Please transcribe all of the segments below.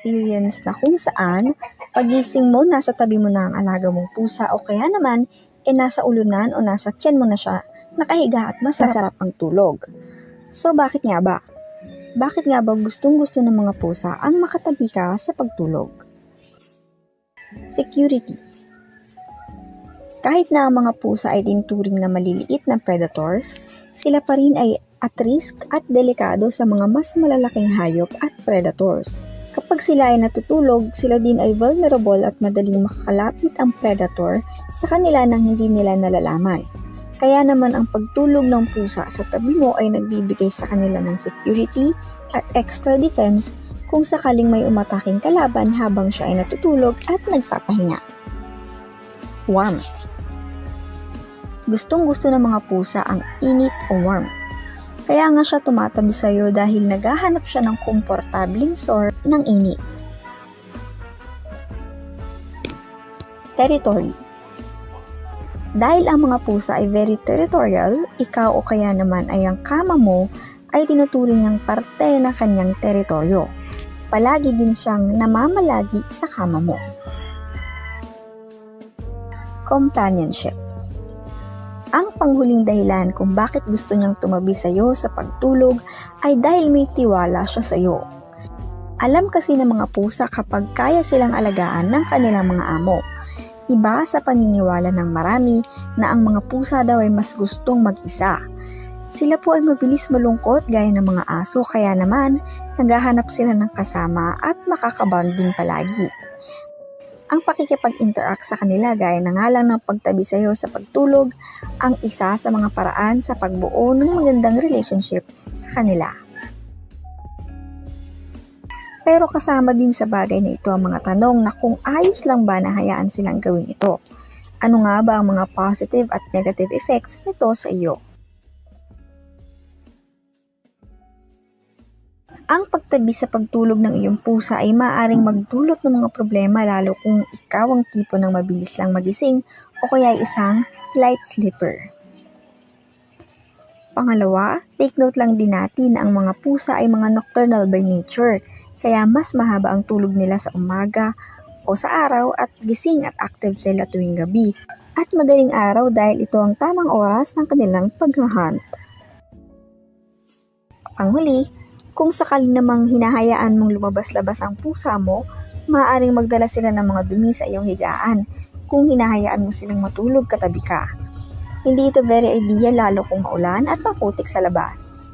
experience na kung saan pagising mo, nasa tabi mo na ang alaga mong pusa o kaya naman, eh nasa ulunan o nasa tiyan mo na siya, nakahiga at masasarap ang tulog. So bakit nga ba? Bakit nga ba gustong gusto ng mga pusa ang makatabi ka sa pagtulog? Security Kahit na ang mga pusa ay tinuturing na maliliit na predators, sila pa rin ay at risk at delikado sa mga mas malalaking hayop at predators. Kapag sila ay natutulog, sila din ay vulnerable at madaling makakalapit ang predator sa kanila nang hindi nila nalalaman. Kaya naman ang pagtulog ng pusa sa tabi mo ay nagbibigay sa kanila ng security at extra defense kung sakaling may umataking kalaban habang siya ay natutulog at nagpapahinga. Warmth Gustong gusto ng mga pusa ang init o warmth. Kaya nga siya tumatabi sa iyo dahil naghahanap siya ng komportabling source ng init. Territory Dahil ang mga pusa ay very territorial, ikaw o kaya naman ay ang kama mo ay tinuturing niyang parte na kanyang teritoryo. Palagi din siyang namamalagi sa kama mo. Companionship ang panghuling dahilan kung bakit gusto niyang tumabi sa iyo sa pagtulog ay dahil may tiwala siya sa iyo. Alam kasi ng mga pusa kapag kaya silang alagaan ng kanilang mga amo. Iba sa paniniwala ng marami na ang mga pusa daw ay mas gustong mag-isa. Sila po ay mabilis malungkot gaya ng mga aso kaya naman naghahanap sila ng kasama at makakabanding palagi ang pakikipag-interact sa kanila gaya na nga lang ng pagtabi sa iyo sa pagtulog ang isa sa mga paraan sa pagbuo ng magandang relationship sa kanila. Pero kasama din sa bagay na ito ang mga tanong na kung ayos lang ba na hayaan silang gawin ito. Ano nga ba ang mga positive at negative effects nito sa iyo? Ang pagtabi sa pagtulog ng iyong pusa ay maaaring magdulot ng mga problema lalo kung ikaw ang tipo ng mabilis lang magising o kaya isang light sleeper. Pangalawa, take note lang din natin na ang mga pusa ay mga nocturnal by nature, kaya mas mahaba ang tulog nila sa umaga o sa araw at gising at active sila tuwing gabi. At madaling araw dahil ito ang tamang oras ng kanilang paghahunt. Panghuli, kung sakali namang hinahayaan mong lumabas-labas ang pusa mo, maaaring magdala sila ng mga dumi sa iyong higaan kung hinahayaan mo silang matulog katabi ka. Hindi ito very ideal lalo kung maulan at maputik sa labas.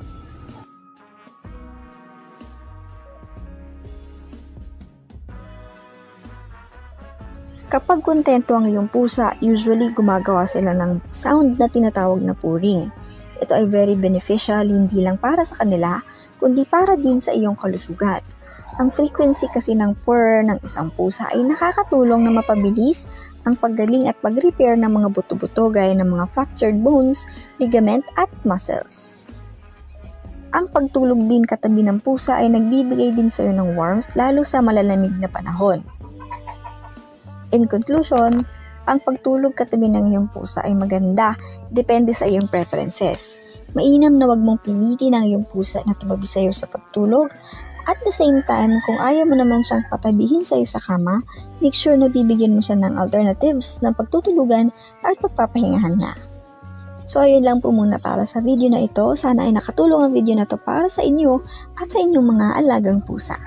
Kapag kontento ang iyong pusa, usually gumagawa sila ng sound na tinatawag na purring. Ito ay very beneficial hindi lang para sa kanila, kundi para din sa iyong kalusugan. Ang frequency kasi ng purr ng isang pusa ay nakakatulong na mapabilis ang paggaling at pag-repair ng mga buto-buto gaya ng mga fractured bones, ligament at muscles. Ang pagtulog din katabi ng pusa ay nagbibigay din sa iyo ng warmth lalo sa malalamig na panahon. In conclusion, ang pagtulog katabi ng iyong pusa ay maganda, depende sa iyong preferences. Mainam na wag mong pilitin ang iyong pusa na tumabi sa iyo sa pagtulog. At the same time, kung ayaw mo naman siyang patabihin sa iyo sa kama, make sure na bibigyan mo siya ng alternatives ng pagtutulugan at pagpapahingahan niya. So ayun lang po muna para sa video na ito. Sana ay nakatulong ang video na to para sa inyo at sa inyong mga alagang pusa.